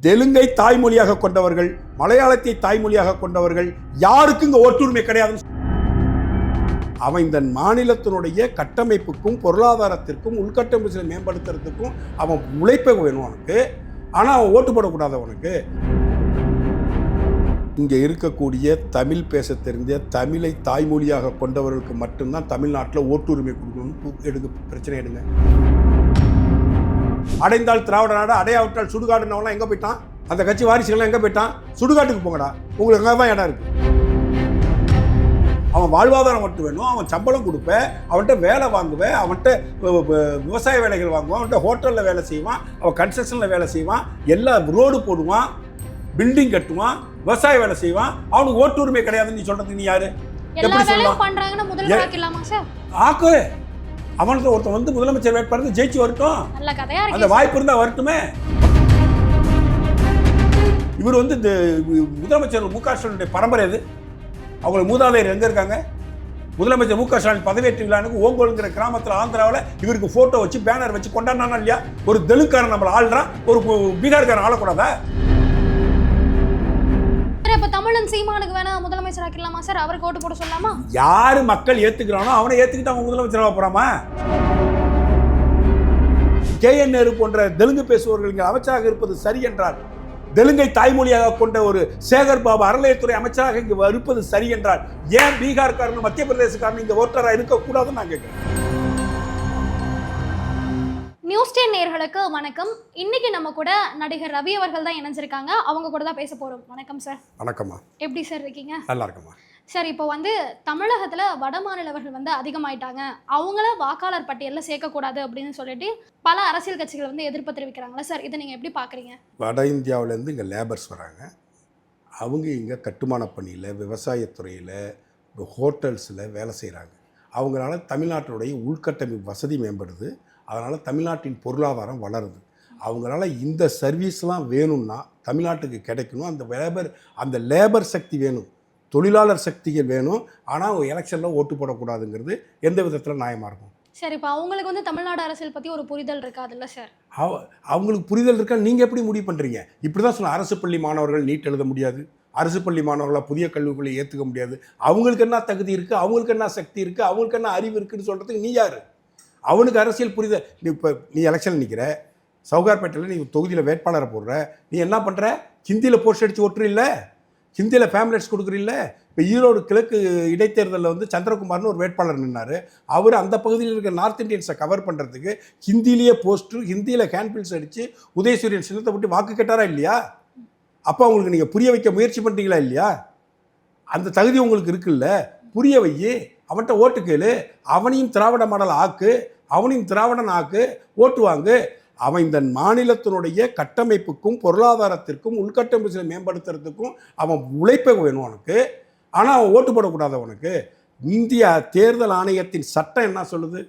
தெலுங்கை தாய்மொழியாக கொண்டவர்கள் மலையாளத்தை தாய்மொழியாக கொண்டவர்கள் யாருக்கும் இங்க ஓட்டுரிமை கிடையாது அவன் இந்த மாநிலத்தினுடைய கட்டமைப்புக்கும் பொருளாதாரத்திற்கும் உள்கட்டமைப்பு மேம்படுத்துறதுக்கும் அவன் உழைப்ப வேணும் அவனுக்கு ஆனால் அவன் ஓட்டு போடக்கூடாது அவனுக்கு இங்கே இருக்கக்கூடிய தமிழ் பேச தெரிந்த தமிழை தாய்மொழியாக கொண்டவர்களுக்கு மட்டும்தான் தமிழ்நாட்டில் ஓட்டுரிமை கொடுக்கணும்னு எடுங்க பிரச்சனை எடுங்க. அடைந்தால் திராவிட நாடு அடையாவிட்டால் சுடுகாடுனவெல்லாம் எங்கே போயிட்டான்? அந்த கட்சி வாரிசுகள்லாம் எங்கே போயிட்டான்? சுடுகாட்டுக்கு போங்கடா. உங்களுக்கு அங்கே தான் இடம் இருக்கு. அவன் வாழ்வாதாரம் மட்டும் வேணும். அவன் சம்பளம் கொடுப்பேன் அவன்கிட்ட வேலை வாங்குவேன் அவன்கிட்ட விவசாய வேலைகள் வாங்குவான் அவன்கிட்ட ஹோட்டலில் வேலை செய்வான் அவன் கன்ஸ்ட்ரக்ஷனில் வேலை செய்வான் எல்லா ரோடு போடுவான் பில்டிங் கட்டுவான் விவசாய வேலை செய்வான். அவனுக்கு ஓட்டுரிமை கிடையாதுன்னு நீ சொல்றது நீ யாரு? எப்படி சொல்லலாம்? ஆக்கு. அவனுக்கு ஒருத்தன் வந்து முதலமைச்சர் வேட்பாளர் ஜெயிச்சு வரட்டும். அந்த வாய்ப்பு இருந்தா வரட்டுமே. இவர் வந்து இந்த முதலமைச்சர் மு க ஸ்டாலினுடைய பரம்பரை எது அவங்க மூதாதையர் எங்க இருக்காங்க? முதலமைச்சர் மு க ஸ்டாலின் பதவியேற்ற விழானுக்கு ஓங்கோலுங்கிற கிராமத்தில் ஆந்திராவில் இவருக்கு போட்டோ வச்சு பேனர் வச்சு கொண்டாடினானா இல்லையா? ஒரு தெலுங்காரன் நம்மள ஆள்றான். ஒரு பீகார்காரன் ஆளக்கூடாதா? சார் இப்ப தமிழன் சீமானுக்கு வேணா முதலமைச்சர் ஆக்கிடலாமா சார்? அவருக்கு ஓட்டு போட சொல்லலாமா யாரு மக்கள் ஏத்துக்கிறானோ அவனை ஏத்துக்கிட்டு அவங்க முதலமைச்சராக போறாமா? கே. என். நேரு போன்ற தெலுங்கு பேசுபவர்கள் இங்கே அமைச்சராக இருப்பது சரி என்றால் தெலுங்கை தாய்மொழியாக கொண்ட ஒரு சேகர் பாபு அறநிலையத்துறை அமைச்சராக இங்கு இருப்பது சரி என்றால் ஏன் பீகார்காரனும் மத்திய பிரதேசக்காரனும் இங்க ஓட்டராக இருக்கக்கூடாதுன்னு நான் கேட்குறேன். நியூஸ் டென் நேர்களுக்கு வணக்கம். இன்னைக்கு நம்ம கூட நடிகர் ரவி அவர்கள் தான் இணைஞ்சிருக்காங்க. அவங்க கூட தான் பேச போறோம். வணக்கம் சார் வணக்கம்மா. எப்படி சார் இருக்கீங்க? நல்லா இருக்கம்மா. சார் இப்போ வந்து தமிழகத்துல வட மாநிலவர்கள் வந்து அதிகமாயிட்டாங்க. அவங்கள வாக்காளர் பட்டியலில் சேர்க்கக்கூடாது அப்படின்னு சொல்லிட்டு பல அரசியல் கட்சிகள் வந்து எதிர்ப்பு தெரிவிக்கிறாங்களா சார் இதை நீங்க எப்படி பாக்குறீங்க? வட இந்தியாவிலேருந்து இங்கே லேபர்ஸ் வராங்க. அவங்க இங்கே கட்டுமான பணியில் விவசாயத்துறையில் ஹோட்டல்ஸில் வேலை செய்கிறாங்க அவங்களால தமிழ்நாட்டினுடைய உள்கட்டமைப்பு வசதி மேம்படுது. அதனால் தமிழ்நாட்டின் பொருளாதாரம் வளருது. அவங்களால இந்த சர்வீஸ்லாம் வேணும்னா தமிழ்நாட்டுக்கு கிடைக்கணும். அந்த லேபர் அந்த லேபர் சக்தி வேணும். தொழிலாளர் சக்திகள் வேணும். ஆனால் எலெக்ஷனில் ஓட்டு போடக்கூடாதுங்கிறது எந்த விதத்தில் நியாயமாக இருக்கும்? சார் இப்போ அவங்களுக்கு வந்து தமிழ்நாடு அரசியல் பத்தி ஒரு புரிதல் இருக்காதுல்ல சார்? அவ அவங்களுக்கு புரிதல் இருக்கா? நீங்கள் எப்படி முடிவு பண்ணுறீங்க இப்படி தான் சொன்ன அரசு பள்ளி மாணவர்கள் நீட் எழுத முடியாது. அரசு பள்ளி மாணவர்களாக புதிய கல்விக்குள்ளே ஏற்றுக்க முடியாது. அவங்களுக்கு என்ன தகுதி இருக்குது அவங்களுக்கு என்ன சக்தி இருக்குது அவங்களுக்கு என்ன அறிவு இருக்குன்னு சொல்கிறதுக்கு நீ யார்? அவனுக்கு அரசியல் புரிதல் நீ இப்போ நீ எலெக்ஷன் நிற்கிற சவுகார்பேட்டையில் நீ தொகுதியில் வேட்பாளரை போடுற நீ என்ன பண்ணுற ஹிந்தியில் போஸ்ட் அடித்து ஒட்டுறில்ல? ஹிந்தியில் ஃபேம்லெட்ஸ் கொடுக்குறீல்ல? இப்போ ஈரோடு கிழக்கு இடைத்தேர்தலில் வந்து சந்திரகுமார்னு ஒரு வேட்பாளர் நின்னார். அவர் அந்த பகுதியில் இருக்க நார்த் இந்தியன்ஸை கவர் பண்ணுறதுக்கு ஹிந்திலேயே போஸ்ட்டு ஹிந்தியில் ஹேண்ட்பில்ஸ் அடித்து உதயசூரியன் சின்னத்தை விட்டு வாக்கு கேட்டாரா இல்லையா? அப்போ அவங்களுக்கு நீங்கள் புரிய வைக்க முயற்சி பண்ணுறீங்களா இல்லையா? அந்த தகுதி உங்களுக்கு இருக்குல்ல? புரிய வையே. அவன்கிட்ட ஓட்டு கேளு. அவனையும் திராவிட மாடல் ஆக்கு. அவனையும் திராவிடன் ஆக்கு. ஓட்டு வாங்கு. அவன் இந்த மாநிலத்தினுடைய கட்டமைப்புக்கும் பொருளாதாரத்திற்கும் உள்கட்டமைப்பு மேம்படுத்துறதுக்கும் அவன் உழைப்ப வேணும் அவனுக்கு. ஆனால் அவன் ஓட்டு போடக்கூடாது அவனுக்கு. இந்திய தேர்தல் ஆணையத்தின் சட்டம் என்ன சொல்லுது?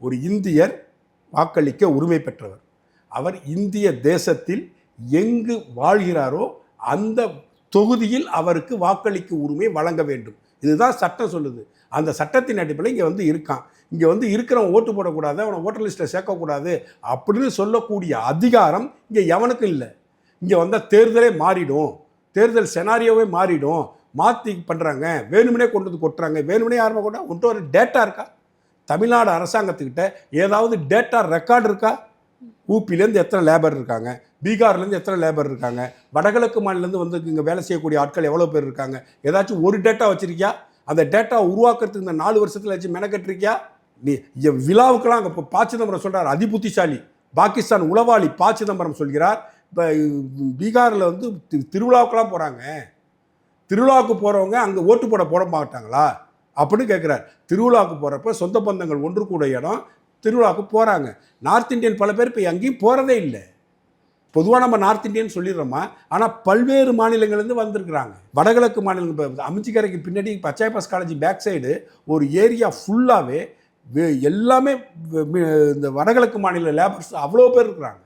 ஒரு இந்தியர் வாக்களிக்க உரிமை பெற்றவர். அவர் இந்திய தேசத்தில் எங்கு வாழ்கிறாரோ அந்த தொகுதியில் அவருக்கு வாக்களிக்க உரிமை வழங்க வேண்டும். இதுதான் சட்டம் சொல்லுது. அந்த சட்டத்தின் அடிப்படையில் இங்கே வந்து இருக்கான். இங்கே வந்து இருக்கிறவன் ஓட்டு போடக்கூடாது அவனை ஓட்டர் லிஸ்ட்டில் சேர்க்கக்கூடாது அப்படின்னு சொல்லக்கூடிய அதிகாரம் இங்கே எவனுக்கும் இல்லை. இங்கே வந்தால் தேர்தலே மாறிடும். தேர்தல் செனாரியோவே மாறிடும். மாற்றி பண்ணுறாங்க வேணுமனே கொண்டு வந்து கொட்டுறாங்க. வேணுமனே யாருமே கொண்டா உன்ட்டு ஒரு டேட்டா இருக்கா? தமிழ்நாடு அரசாங்கத்துக்கிட்ட ஏதாவது டேட்டா ரெக்கார்டு இருக்கா? ஊப்பிலேருந்து எத்தனை லேபர் இருக்காங்க? பீகார்லேருந்து எத்தனை லேபர் இருக்காங்க? வடகிழக்கு மாநிலேருந்து வந்து இங்கே வேலை செய்யக்கூடிய ஆட்கள் எவ்வளோ பேர் இருக்காங்க? ஏதாச்சும் ஒரு டேட்டா வச்சுருக்கியா? அந்த டேட்டா உருவாக்குறதுக்கு இந்த நாலு வருஷத்தில் வச்சு மெனக்கட்டிருக்கியா? நீ விழாவுக்கெல்லாம் அங்கே இப்போ பா சிதம்பரம் சொல்கிறார் அதிபுத்திசாலி. பாகிஸ்தான் உளவாளி பா சிதம்பரம் சொல்கிறார். இப்போ பீகாரில் வந்து திருவிழாவுக்கெல்லாம் போகிறாங்க திருவிழாவுக்கு போகிறவங்க அங்கே ஓட்டு போட போட மாட்டாங்களா? அப்படின்னு கேட்குறார் திருவிழாவுக்கு போகிறப்ப சொந்த பந்தங்கள் ஒன்று கூட இடம் திருவிழாவுக்கு போகிறாங்க நார்த் இந்தியன் பல பேர் இப்போ எங்கேயும் போகிறதே இல்லை. பொதுவாக நம்ம நார்த் இந்தியன் சொல்லிடுறோமா? ஆனால் பல்வேறு மாநிலங்கள்லேருந்து வந்திருக்கிறாங்க. வடகிழக்கு மாநிலங்கள் இப்போ அமைச்சிக்கரைக்கு பின்னாடி பச்சாயப்பாஸ் காலேஜ் பேக் சைடு ஒரு ஏரியா ஃபுல்லாகவே எல்லாமே இந்த வடகிழக்கு மாநில லேபர்ஸ் அவ்வளோ பேர் இருக்கிறாங்க.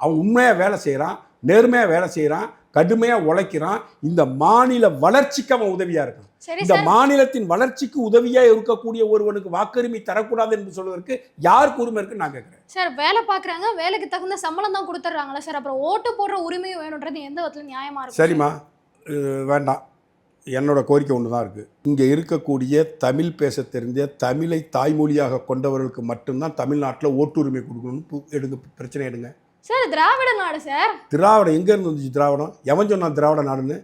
அவன் உண்மையாக வேலை செய்கிறான் நேர்மையாக வேலை செய்கிறான் கடுமையாக உழைக்கிறான் இந்த மாநில வளர்ச்சிக்கு அவன் உதவியாக இருக்கான். இந்த மாநிலத்தின் வளர்ச்சிக்கு உதவியா இருக்கக்கூடிய ஒருவனுக்கு வாக்குரிமை தரக்கூடாது என்று சொல்வதற்கு யாருக்கு உரிமை இருக்கு நான் கேட்கிறேன். சார் வேலை பாக்குறாங்க வேலைக்கு தகுந்த சம்பளம் தான் கொடுத்துட்றாங்களா சார். அப்புறம் ஓட்டு போடுற உரிமையும் வேணுன்றது எந்த விதத்துல நியாயமா இருக்கும் சரிம்மா. வேண்டாம். என்னோட கோரிக்கை ஒன்று தான் இருக்குது இங்கே இருக்கக்கூடிய தமிழ் பேச தெரிஞ்ச தமிழை தாய்மொழியாக கொண்டவர்களுக்கு மட்டும்தான் தமிழ்நாட்டில் ஓட்டுரிமை கொடுக்கணும்னு எடுங்க பிரச்சனை எடுங்க. சார் திராவிட நாடு சார். திராவிடம் எங்கேருந்து வந்துச்சு திராவிடம்? எவன் சொன்னான் திராவிட நாடுன்னு?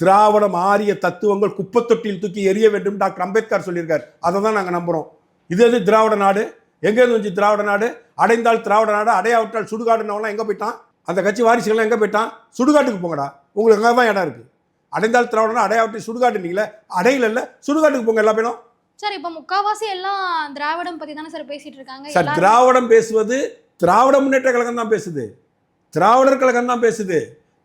திராவிடம் ஆரிய தத்துவங்கள் குப்பத்தொட்டியில் தூக்கி எறிய வேண்டும் டாக்டர் அம்பேத்கர் சொல்லியிருக்கார். அதை தான் நாங்கள் நம்புகிறோம் இது எது திராவிட நாடு? எங்கேருந்து வந்துச்சு திராவிட நாடு? அடைந்தால் திராவிட நாடு அடையாவிட்டால் சுடுகாடுனவெல்லாம் எங்கே போயிட்டான்? அந்த கட்சி வாரிசுகள்லாம் எங்கே போயிட்டான்? சுடுகாட்டுக்கு போங்கடா. உங்களுக்கு அங்கே தான் இடம் இருக்குது அடைந்தால் திராவிட நாடு அடையாவிட்டு சுடுகாடு நீங்களே அடையில இல்லை சுடுகாட்டுக்கு போங்க எல்லா பேரும். சார் இப்போ முக்காவாசி எல்லாம் திராவிடம் பத்தி தானே சார் பேசிட்டு இருக்காங்க? சார் திராவிடம் பேசுவது திராவிட முன்னேற்ற கழகம் தான் பேசுது. திராவிடர் கழகம் தான் பேசுது.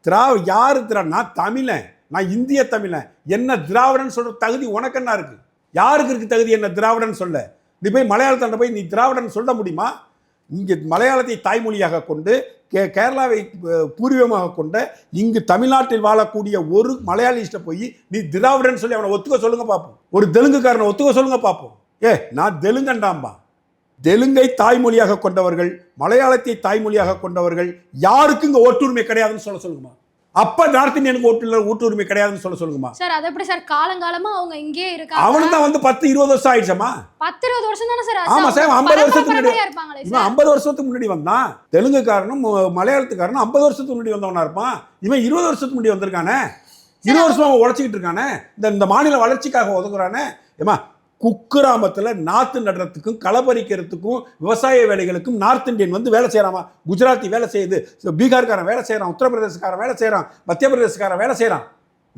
திராவ யாரு திரா? நான் தமிழன். நான் இந்திய தமிழன். என்ன திராவிடன் சொல்கிற தகுதி உனக்கு என்ன இருக்கு? யாருக்கு இருக்கு தகுதி என்ன திராவிடன் சொல்ல? நீ போய் மலையாளத்தாண்ட போய் நீ திராவிடன் சொல்ல முடியுமா? இங்கே மலையாளத்தை தாய்மொழியாக கொண்டு கே கேரளாவை பூர்வீகமாக கொண்ட இங்கு தமிழ்நாட்டில் வாழக்கூடிய ஒரு மலையாளிஸ்ட்டை போய் நீ திராவிடன் சொல்லி அவனை ஒத்துக்க சொல்லுங்க பார்ப்போம் ஒரு தெலுங்குக்காரனை ஒத்துக்க சொல்லுங்க பார்ப்போம் ஏ நான் தெலுங்கண்டாம்பா. தெலுங்கை தாய்மொழியாக கொண்டவர்கள் மலையாளத்தை தாய்மொழியாக கொண்டவர்கள் யாருக்கும் இங்கே ஒட்டுரிமை கிடையாதுன்னு சொல்ல சொல்லுங்கம்மா. அப்ப நார்த் இந்தியனுக்கு ஓட்டு ஓட்டுரிமை கிடையாதுன்னு சொல்ல சொல்லுங்கம்மா. சார் அது எப்படி சார்? காலங்காலமா அவங்க இங்கேயே இருக்காங்க அவனுக்கு தான் வந்து பத்து இருபது வருஷம் ஆயிடுச்சம்மா. பத்து இருபது வருஷம் தானே சார் ஆமா சார், 50 வருஷத்துக்கு முன்னாடி. இவன் ஐம்பது வருஷத்துக்கு முன்னாடி வந்தான். தெலுங்குக்காரனும் மலையாளத்துக்காரனும் ஐம்பது வருஷத்துக்கு முன்னாடி வந்தவனா இருப்பான். இவன் இருபது வருஷத்துக்கு முன்னாடி வந்திருக்கானே. இருபது வருஷமா அவன் உழைச்சிக்கிட்டு இருக்கானே. இந்த இந்த மாநில வளர்ச்சிக்காக ஒதுக்குறானே ஏமா குக்கிராமத்தில் நாற்று நடுறதுக்கும் களப்பறிக்கிறதுக்கும் விவசாய வேலைகளுக்கும் நார்த் இந்தியன் வந்து வேலை செய்கிறாமா குஜராத்தி வேலை செய்யுது. பீகார்காரன் வேலை செய்கிறான் உத்தரப்பிரதேசக்காரன் வேலை செய்கிறான் மத்திய பிரதேசக்காரன் வேலை செய்கிறான்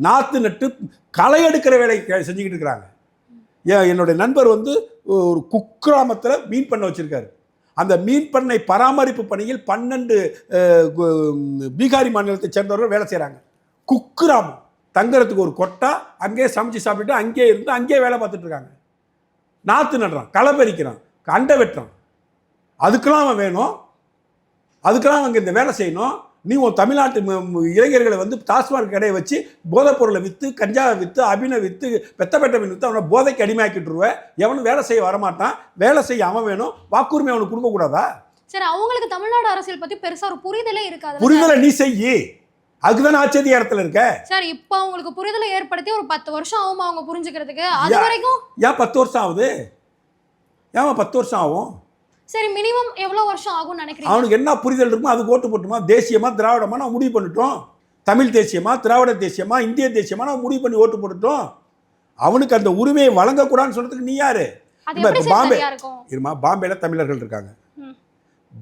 நாற்று நட்டு களை எடுக்கிற வேலை செஞ்சுக்கிட்டு இருக்கிறாங்க. ஏன் என்னுடைய நண்பர் வந்து ஒரு குக்கிராமத்தில் மீன் பண்ணை வச்சுருக்காரு. அந்த மீன் பண்ணை பராமரிப்பு பணியில் பன்னெண்டு பீகாரி மாநிலத்தை சேர்ந்தவர்கள் வேலை செய்கிறாங்க குக்கிராமம். தங்குறதுக்கு ஒரு கொட்டா அங்கேயே சமைச்சு சாப்பிட்டு அங்கேயே இருந்து அங்கேயே வேலை பார்த்துட்டு இருக்காங்க. நாற்று நடுறான் களை பறிக்கிறான் அண்டை வெட்டுறான். அதுக்கெல்லாம் அவன் வேணும். அதுக்கெல்லாம் அவங்க இந்த வேலை செய்யணும். நீ உன் தமிழ்நாட்டு இளைஞர்களை வந்து டாஸ்மாக் கடையை வச்சு போதைப் பொருளை விற்று கஞ்சாவை விற்று அபினை விற்று பெத்தப்பெட்ட மீன் விற்று அவனை போதைக்கு அடிமையாக்கிட்டுருவேன் எவனும் வேலை செய்ய வரமாட்டான். வேலை செய்ய அவன் வேணும். வாக்குரிமை அவனுக்கு கொடுக்கக்கூடாதா சார் அவங்களுக்கு தமிழ்நாடு அரசியல் பத்தி பெருசா ஒரு புரிதலே இருக்காது புரிதலை நீ செய்யி. அதுக்குதான் ஆட்சி அதிகாரத்தில் இருக்க? சார் இப்போ அவங்களுக்கு புரிதலை ஏற்படுத்தி ஒரு பத்து வருஷம் ஆகும் அவங்க புரிஞ்சுக்கிறதுக்கு? அது வரைக்கும் ஏன் பத்து வருஷம் ஆகுது? ஏன் பத்து வருஷம் ஆகும்? சரி மினிமம் எவ்வளவு வருஷம் ஆகும்னு நினைக்கிறீங்க? அவனுக்கு என்ன புரிதல் இருக்குமோ அதுக்கு ஓட்டு போட்டுமா? தேசியமா திராவிடமா நான் முடிவு பண்ணிட்டோம். தமிழ் தேசியமா திராவிட தேசியமா இந்திய தேசியமா நான் முடிவு பண்ணி ஓட்டு போட்டுட்டோம். அவனுக்கு அந்த உரிமையை வழங்கக்கூடாதுன்னு சொல்றதுக்கு நீ யாரு? அது பாம்பே- இருமா பாம்பேல தமிழர்கள் இருக்காங்க.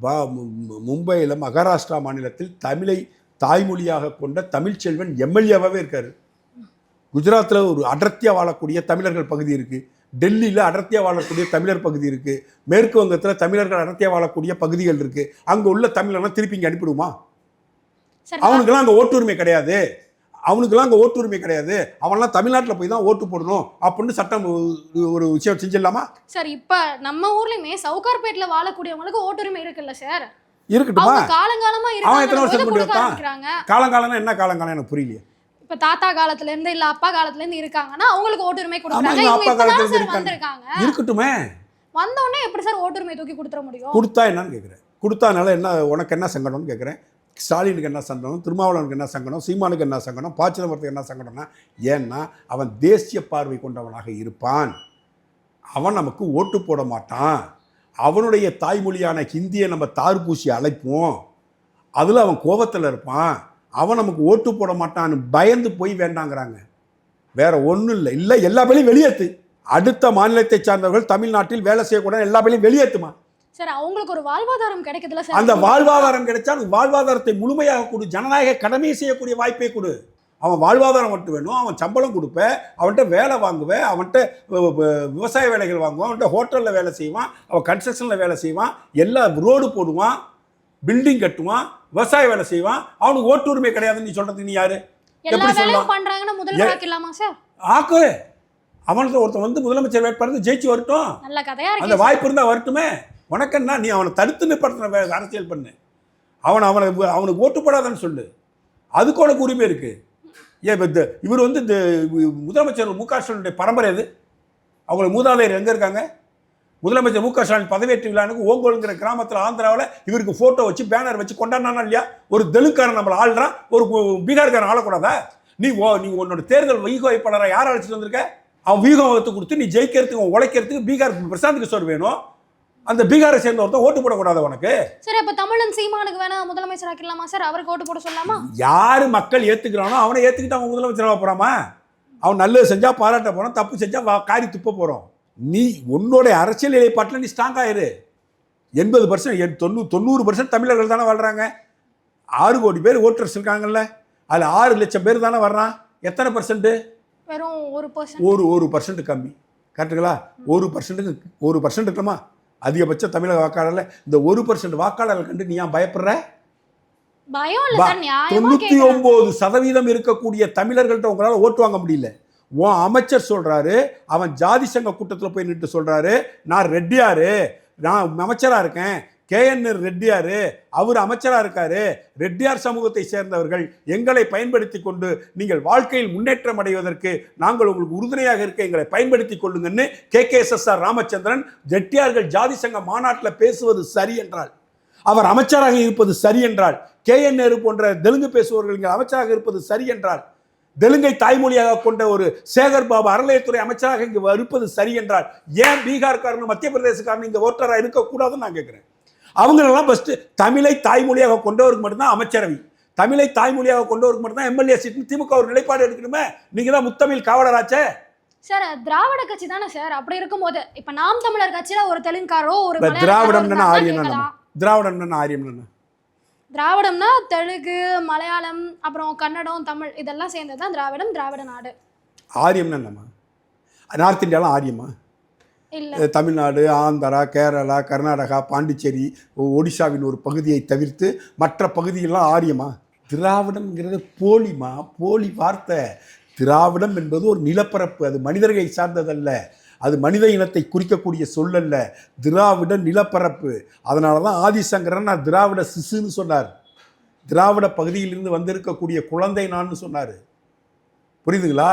பா மும்பையில் மகாராஷ்டிரா மாநிலத்தில் தமிழை தாய்மொழியாக கொண்ட தமிழ்ச்செல்வன் எம்எல்ஏவாகவே இருக்காரு. குஜராத்தில் ஒரு அடர்த்தியாக வாழக்கூடிய தமிழர்கள் பகுதி இருக்குது டெல்லியில் அடர்த்தியாக வாழக்கூடிய தமிழர் பகுதி இருக்குது மேற்கு வங்கத்தில் தமிழர்கள் அடர்த்தியாக வாழக்கூடிய பகுதிகள் இருக்குது அங்கே உள்ள தமிழர்லாம் திருப்பி இங்கே அனுப்பிடுமா? சார் அவனுக்கெல்லாம் அங்கே ஓட்டுரிமை கிடையாது. அவனுக்கெல்லாம் அங்கே ஓட்டுரிமை கிடையாது. அவன்லாம் தமிழ்நாட்டில் போய் தான் ஓட்டு போடணும் அப்படின்னு சட்டம் ஒரு- விஷயம் செஞ்சிடலாமா? சார் இப்ப நம்ம ஊர்லயுமே சவுகார்பேட்ல வாழக்கூடியவங்களுக்கு ஓட்டுரிமை இருக்குல்ல சார்? இருக்கட்டுமா? காலங்காலமா அவன் எத்தனை வந்தான்? ஆரம்பிக்கிறாங்க. காலங்காலம்னா என்ன காலங்காலம் எனக்கு புரியலையே. இப்ப தாத்தா காலத்துல இருந்து இல்ல அப்பா காலத்துல இருந்து இருக்காங்கன்னா அவங்களுக்கு ஓட்டுரிமை கொடுக்குறாங்க. அப்பா காலத்துல சார் இருக்காங்க. வந்திருக்காங்க. இருக்கட்டுமே. வந்த உடனே எப்படி சார் ஓட்டுரிமை தூக்கி கொடுத்துட முடியும்? கொடுத்தா என்னன்னு கேட்குறேன் கொடுத்தானால என்ன உனக்கு என்ன சங்கடம்னு கேட்குறேன் ஸ்டாலினுக்கு என்ன சங்கடம்? திருமாவளவனுக்கு என்ன சங்கடம்? சீமானுக்கு என்ன சங்கடம்? ப. சிதம்பரத்துக்கு என்ன சங்கடம்னா ஏன்னா அவன் தேசிய பார்வை கொண்டவனாக இருப்பான். அவன் நமக்கு ஓட்டு போட மாட்டான். அவனுடைய தாய்மொழியான ஹிந்தியை நம்ம தார்பூசி அழைப்போம். அதில் அவன் கோபத்தில் இருப்பான். அவன் நமக்கு ஓட்டு போட மாட்டான்னு பயந்து போய் வேண்டாங்கிறாங்க. வேற ஒன்றும் இல்லை. இல்லை எல்லா பேரையும் வெளியேற்று அடுத்த மாநிலத்தை சார்ந்தவர்கள் தமிழ்நாட்டில் வேலை செய்யக்கூடாது எல்லா பேரையும் வெளியேற்றுமா சார் அவங்களுக்கு ஒரு வாழ்வாதாரம் கிடைக்குதுல அந்த வாழ்வாதாரம் கிடைச்சா வாழ்வாதாரத்தை முழுமையாக கொடு. ஜனநாயக கடமையை செய்யக்கூடிய வாய்ப்பை கொடு. அவன் வாழ்வாதாரம் மட்டும் வேணும் அவன் சம்பளம் கொடுப்ப அவன்கிட்ட வேலை வாங்குவேன் அவன்கிட்ட விவசாய வேலைகள் வாங்குவான் அவன்கிட்ட ஹோட்டலில் வேலை செய்வான் அவன் கன்ஸ்ட்ரக்ஷனில் வேலை செய்வான் எல்லா ரோடு போடுவான் பில்டிங் கட்டுவான் விவசாய வேலை செய்வான் அவனுக்கு ஓட்டுரிமை கிடையாதுன்னு நீ சொல்றது நீ யாரு? எப்படி சொல்லலாம்? ஆக்கு. அவனுக்கு ஒருத்தன் வந்து முதலமைச்சர் வேட்பாளர் ஜெயிச்சு வரட்டும். அந்த வாய்ப்பு இருந்தால் வரட்டுமே. உனக்கென்னா? நீ அவனை தடுத்து நிப்பாட்டின வே- அரசியல் பண்ணு. அவனை அவனை அவனுக்கு ஓட்டு போடாதன்னு சொல்லு. அதுக்கு உனக்கு உரிமை இருக்கு. ஏன் இப்போ இந்த- இவர் வந்து இந்த முதலமைச்சர் மு க ஸ்டாலினுடைய பரம்பரை எது அவங்களோட மூதாதையர் எங்கே இருக்காங்க? முதலமைச்சர் மு க ஸ்டாலின் பதவியேற்று விழானுக்கு ஓங்கோலுங்கிற கிராமத்தில் ஆந்திராவில் இவருக்கு ஃபோட்டோ வச்சு பேனர் வச்சு கொண்டாடினா இல்லையா? ஒரு தெலுங்காரன் நம்மளை ஆள்றான் ஒரு பீகார்காரன் ஆளக்கூடாதா? நீ ஓ நீ உன்னோட தேர்தல் வைகோ வேட்பாளரை யார் அழைச்சிட்டு வந்திருக்க? அவன் வீகம் வகுத்து கொடுத்து நீ ஜெயிக்கிறதுக்கு உழைக்கிறதுக்கு பீகார் பிரசாந்த் கிஷோர் வேணும். அந்த பீகாரை சேர்ந்த ஒருத்தன் ஓட்டு போடக்கூடாது உனக்கு. சரி அப்ப தமிழன் சீமானுக்கு வேணா முதலமைச்சர் ஆக்கிடலாமா சார்? அவருக்கு ஓட்டு போட சொல்லலாமா யார் மக்கள் ஏற்றுக்கிறானோ அவனை ஏற்றுக்கிட்டு அவன் முதலமைச்சராக போகிறாமா அவன் நல்லது செஞ்சால் பாராட்ட போகிறான் தப்பு செஞ்சால் வா காரி துப்ப போகிறோம் நீ உன்னோட அரசியல் நிலைப்பாட்டில் நீ ஸ்ட்ராங் ஆயிரு எண்பது பர்சன்ட் தொண்ணூறு தொண்ணூறு பர்சன்ட் தமிழர்கள் தானே வாழ்கிறாங்க ஆறு கோடி பேர் ஓட்டர்ஸ் இருக்காங்கல்ல அதில் ஆறு லட்சம் பேர் தானே வர்றான். எத்தனை பர்சன்ட்டு வெறும் ஒரு பர்சன்ட் ஒரு ஒரு பர்சன்ட் கம்மி. கரெக்டுங்களா ஒரு பர்சன்ட்டுக்கு ஒரு பர்சன்ட் இருக்கணுமா அதிகபட்ச தமிழக வாக்காளர்ல இந்த ஒரு பர்சன்ட் வாக்காளர்கள் கண்டு நீ ஏன் பயப்படுற? தொண்ணூத்தி ஒன்பது சதவீதம் இருக்கக்கூடிய தமிழர்கள்ட்ட உங்களால ஓட்டு வாங்க முடியல. உன் அமைச்சர் சொல்றாரு அவன் ஜாதி சங்க கூட்டத்தில் போய் நின்று சொல்றாரு நான் ரெட்டியாரு நான் அமைச்சரா இருக்கேன் கேஎன் ரெட்டியார் அவர் அமைச்சராக இருக்காரு. ரெட்டியார் சமூகத்தை சேர்ந்தவர்கள் எங்களை பயன்படுத்தி கொண்டு நீங்கள் வாழ்க்கையில் முன்னேற்றம் அடைவதற்கு நாங்கள் உங்களுக்கு உறுதுணையாக இருக்க எங்களை பயன்படுத்தி கொள்ளுங்கன்னு K K S S R Ramachandran ரெட்டியார்கள் ஜாதி சங்க மாநாட்டில் பேசுவது சரி என்றால் அவர் அமைச்சராக இருப்பது சரி என்றால் கே என் நேரு போன்ற தெலுங்கு பேசுபவர்கள் இங்கே அமைச்சராக இருப்பது சரி என்றால் தெலுங்கை தாய்மொழியாக கொண்ட ஒரு சேகர் பாபு அறநிலையத்துறை அமைச்சராக இங்கே இருப்பது சரி என்றால் ஏன் பீகார்காரனும் மத்திய பிரதேசக்காரனும் இங்கே ஓட்டராக இருக்கக்கூடாதுன்னு நான் கேட்குறேன். அவங்களெல்லாம் ஃபஸ்ட்டு தமிழை தாய்மொழியாக கொண்டவருக்கு மட்டும்தான் அமைச்சரவை. தமிழை தாய்மொழியாக கொண்டவருக்கு மட்டும்தான் எம்எல்ஏ சீட் திமுக ஒரு நிலைப்பாடு எடுக்கணுமே? நீங்கள் தான் முத்தமிழ் காவலராச்சே. சார் திராவிட கட்சி தானே சார் அப்படி இருக்கும்போது இப்ப நாம் தமிழர் கட்சியில ஒரு தெலுங்காரோ ஒரு திராவிடம்னா ஆரியம். திராவிடம்னா ஆரியம் திராவிடம்னா தெலுங்கு மலையாளம் அப்புறம் கன்னடம் தமிழ் இதெல்லாம் சேர்ந்தது தான் திராவிடம் திராவிட நாடு. ஆரியம்னா என்னம்மா நார்த் இந்தியாலாம் ஆரியமா? தமிழ்நாடு ஆந்திரா கேரளா கர்நாடகா பாண்டிச்சேரி ஒடிசாவின் ஒரு பகுதியை தவிர்த்து மற்ற பகுதியெல்லாம் ஆரியமா? திராவிடம்ங்கிறது போலிமா? போலி வார்த்தை. திராவிடம் என்பது ஒரு நிலப்பரப்பு. அது மனிதர்களை சார்ந்ததல்ல. அது மனித இனத்தை குறிக்கக்கூடிய சொல்லல்ல. திராவிட நிலப்பரப்பு. அதனால தான் ஆதிசங்கரன் நான் திராவிட சிசுன்னு சொன்னார். திராவிட பகுதியிலிருந்து வந்திருக்கக்கூடிய குழந்தை நான்னு சொன்னார். புரியுதுங்களா?